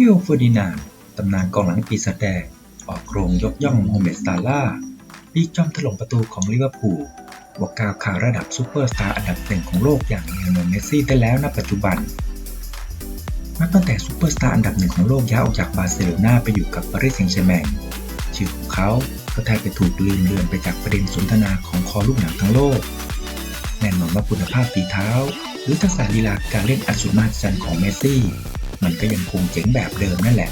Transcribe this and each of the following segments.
ลิโอเฟอร์ดินานตำนานกองหลังปีศาจแดงออกโรงยกย่องโมฮัมเหม็ดซาลาปีกจอมถล่มประตูของลิเวอร์พูลว่าก้าวขาระดับซูเปอร์สตาร์อันดับหนึ่งของโลกอย่างเลโอนเมสซี่ได้แล้วณปัจจุบันนับตั้งแต่ซูเปอร์สตาร์อันดับหนึ่งของโลกย้ายออกจากบาร์เซโลนาไปอยู่กับปารีสแซงต์แชร์แมงชื่อของเขาก็แทบจะถูกลืมเลือนไปจากประเด็นสนทนาของคอลูกหนังทั้งโลก แน่นอนว่าคุณภาพฝีเท้า หรือทักษะลีลาการเล่นอัศมหัศจรรย์ของเมสซี่ มันก็ยังคงเจ๋งแบบเดิมนั่นแหละ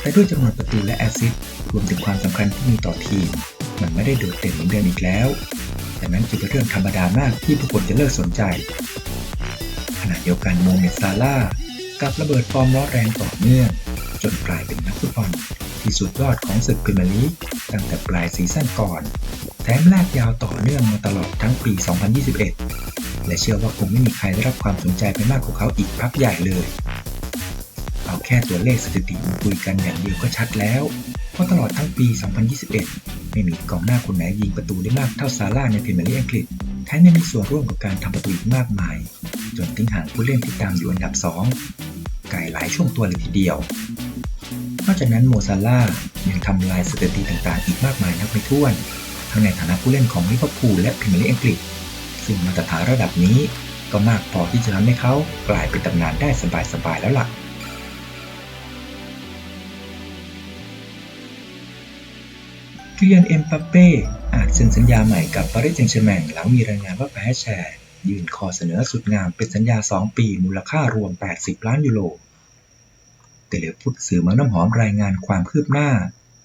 แต่ด้วยจำนวนประตูและแอสซิสต์รวมถึงความสำคัญที่มีต่อทีม มันไม่ได้โดดเด่นเหมือนเดิมอีกแล้ว แต่นั้นจึงเป็นเรื่องธรรมดามากที่ผู้คนจะเลิกสนใจ ขณะเดียวกันโมเมดซาร่ากับระเบิดฟอร์มร้อนแรงต่อเนื่อง จนกลายเป็นนักฟุตบอลที่สุดยอดของศึกพรีเมียร์ลีกตั้งแต่ปลายซีซั่นก่อน แถมลากยาวต่อเนื่องมาตลอดทั้งปี 2021 และเชื่อว่าคงไม่มีใครได้รับความสนใจไปมากกว่าเขาอีกพักใหญ่เลย แค่ตัวเลขสถิติมาคุยกันอย่างเดียวก็ชัดแล้ว เพราะตลอดทั้งปี 2021 ไม่มีกองหน้าคนไหนยิงประตูได้มากเท่าซาร่าในพรีเมียร์ลีกอังกฤษแถมยังมีส่วนร่วมกับการทำประตูอีกมากมาย จนทิ้งห่างผู้เล่นที่ตามอยู่อันดับ 2 ไกลหลายช่วงตัวเลยทีเดียวนอกจากนั้นโมซาร่ายังทำลายสถิติต่างๆ อีกมากมายนับไม่ถ้วน ทั้งในฐานะผู้เล่นของลิเวอร์พูลและพรีเมียร์ลีกอังกฤษ ซึ่งมาตรฐานระดับนี้ก็มากพอที่จะทำให้เขากลายเป็นตำนานได้สบายๆแล้วล่ะ เกียนเอ็มปัปเป้อาจเซ็นสัญญาใหม่กับปารีสแซงต์แชร์แมงหลังมีรายงานว่าแพ้แชร์ยื่นขอเสนอสุดงามเป็นสัญญา 2 ปี มูลค่ารวม 80 ล้านยูโรเตเลพุทธสื่อเมืองน้ำหอมรายงานความคืบหน้า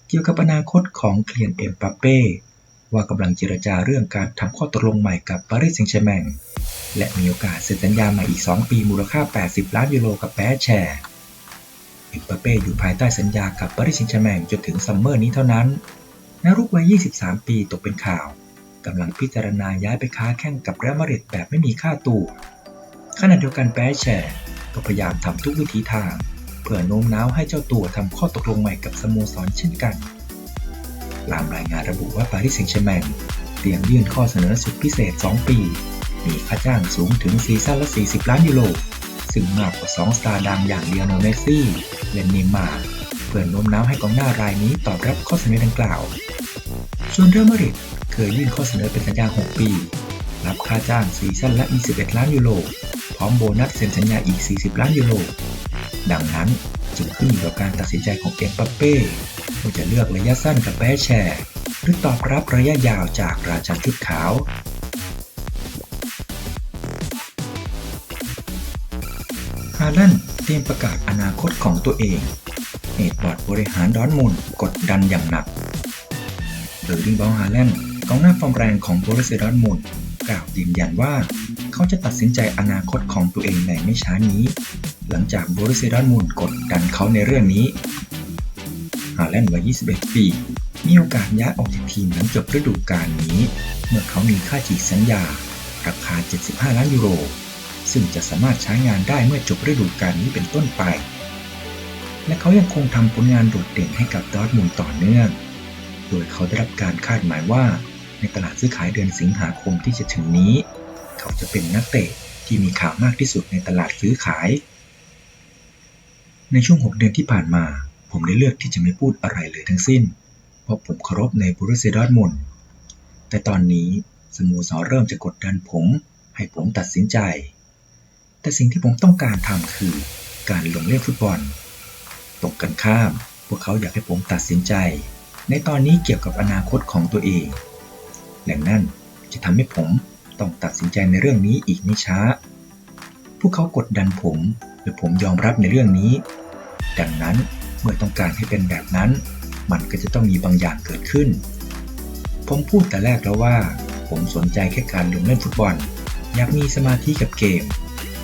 เกี่ยวกับอนาคตของเคลียนเอ็มปัปเป้ว่ากำลังเจรจาเรื่องการทำข้อตกลงใหม่กับปารีสแซงต์แชร์แมงและมีโอกาสเซ็นสัญญาใหม่อีก 2 ปีมูลค่า 80 ล้านยูโรกับแพ้แชร์เอ็มปัปเป้อยู่ภายใต้สัญญากับปารีสแซงต์แชร์แมงจนถึงซัมเมอร์นี้เท่านั้น นักรุกวัย 23 ปีตกเป็นข่าวกำลังพิจารณาย้ายไปค้าแข่งกับเรอัลมาดริดแบบไม่มีค่าตัวขณะเดียวกันแปรแชร์ก็พยายามทำทุกวิธีทาง เพื่อโน้มน้าวให้เจ้าตัวทำข้อตกลงใหม่กับสโมสรเช่นกันลามรายงานระบุว่าปารีสแซงต์แชร์แมงเตรียมยื่นข้อเสนอสุดพิเศษ 2 ปี มีค่าจ้างสูงถึงซีซั่นละ 40 ล้านยูโร ซึ่งมากกว่า 2 สตาร์ดังอย่างเลียโนเมซี่ และนย์มาเพื่อโน้มน้าวให้กองหน้ารายนี้ตอบรับข้อเสนอดังกล่าว ส่วนเรอัลมาดริดเคยยื่นข้อเสนอเป็นสัญญา 6 ปี รับค่าจ้างซีซั่นละ 21 ล้านยูโร พร้อมโบนัสเซ็นสัญญาอีก 40 ล้านยูโร ดังนั้นจึงขึ้นอยู่กับการตัดสินใจของเอ็มปัปเป้ว่าจะเลือกระยะสั้นกับแปรแชร์ หรือตอบรับระยะยาวจากราชาชุดขาวฮาลันเตรียมประกาศอนาคตของตัวเองเหตุบอร์ดบริหารดอร์ทมุนกดดันอย่างหนัก โดยริงบอลฮาแลนด์กองหน้าฟอร์มแรงของโบรุสเซียดอร์มุนกล่าวยืนยันว่า เขาจะตัดสินใจอนาคตของตัวเองในไม่ช้านี้ หลังจากโบรุสเซียดอร์มุนกดดันเขาในเรื่องนี้ฮาแลนด์วัย 21 ปี มีโอกาสย้ายออกจากทีมหลังจบฤดูกาลนี้ เมื่อเขามีค่าฉีกสัญญา ราคา 75 ล้านยูโร ซึ่งจะสามารถใช้งานได้เมื่อจบฤดูกาลนี้เป็นต้นไป และเขายังคงทำผลงานโดดเด่นให้กับดอร์ทมุนต่อเนื่อง โดยเขาได้รับการคาดหมายว่า ในตลาดซื้อขายเดือนสิงหาคมที่จะถึงนี้ เขาจะเป็นนักเตะที่มีข่าวมากที่สุดในตลาดซื้อขาย ในช่วง 6 เดือนที่ผ่านมา ผมได้เลือกที่จะไม่พูดอะไรเลยทั้งสิ้น เพราะผมเคารพในบรูเซดอร์มุนแต่ตอนนี้สโมสรเริ่มจะกดดันผม ให้ผมตัดสินใจ แต่สิ่งที่ผมต้องการทำคือ การลงเล่นฟุตบอล ตรงกันข้าม พวกเขาอยากให้ผมตัดสินใจ ในตอนนี้เกี่ยวกับอนาคตของตัวเอง และนั่นจะทำให้ผมต้องตัดสินใจในเรื่องนี้อีกไม่ช้า พวกเขากดดันผมและผมยอมรับในเรื่องนี้ ดังนั้นเมื่อต้องการให้เป็นแบบนั้น มันก็จะต้องมีบางอย่างเกิดขึ้น ผมพูดแต่แรกแล้วว่า ผมสนใจแค่การลงเล่นฟุตบอล อยากมีสมาธิกับเกม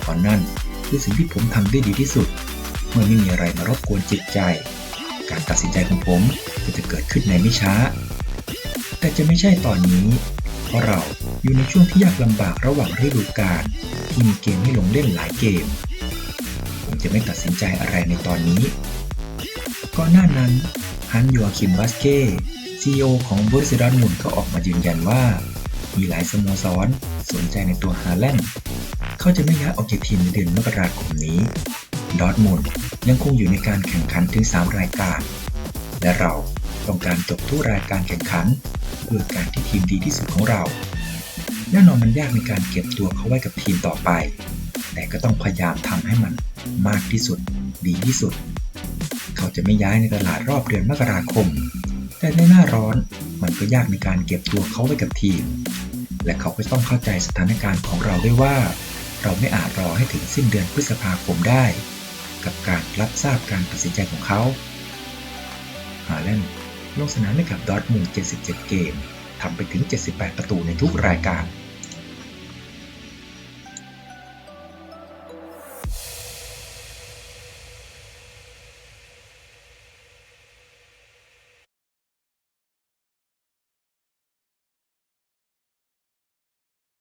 เพราะนั่นคือสิ่งที่ผมทำได้ดีที่สุด เมื่อไม่มีอะไรมารบกวนจิตใจ การตัดสินใจของผมก็จะเกิดขึ้นในไม่ช้า แต่จะไม่ใช่ตอนนี้ เพราะเราอยู่ในช่วงที่ยากลำบากระหว่างฤดูกาลที่มีเกมให้ลงเล่นหลายเกม ผมจะไม่ตัดสินใจอะไรในตอนนี้ก่อนหน้านั้นฮันยูอาคิมบัสเก้ซีอของบริษัทดอร์ทมุนก็ออกมายืนยันว่า มีหลายสโมสรสนใจในตัวฮาแลนด์เขาจะไม่ย้ายออกจากทีมในเดือนมกราคมนี้ ดอร์ทมุนยังคงอยู่ในการแข่งขันถึง 3 รายการ และเราต้องการจบทุกรายการแข่งขัน เพื่อการที่ทีมดีที่สุดของเรา แน่นอนมันยากในการเก็บตัวเขาไว้กับทีมต่อไป แต่ก็ต้องพยายามทำให้มันมากที่สุด ดีที่สุด เขาจะไม่ย้ายในตลาดรอบเดือนมกราคม แต่ในหน้าร้อนมันก็ยากในการเก็บตัวเขาไว้กับทีม และเขาก็ต้องเข้าใจสถานการณ์ของเราด้วยว่า เราไม่อาจรอให้ถึงสิ้นเดือนพฤษภาคมได้ กับการรับทราบการตัดสินใจของเขา ฮาแลนด์ลงสนามให้กับดอร์ทมูน77 เกม ทำไปถึง 78 ประตูในทุกรายการ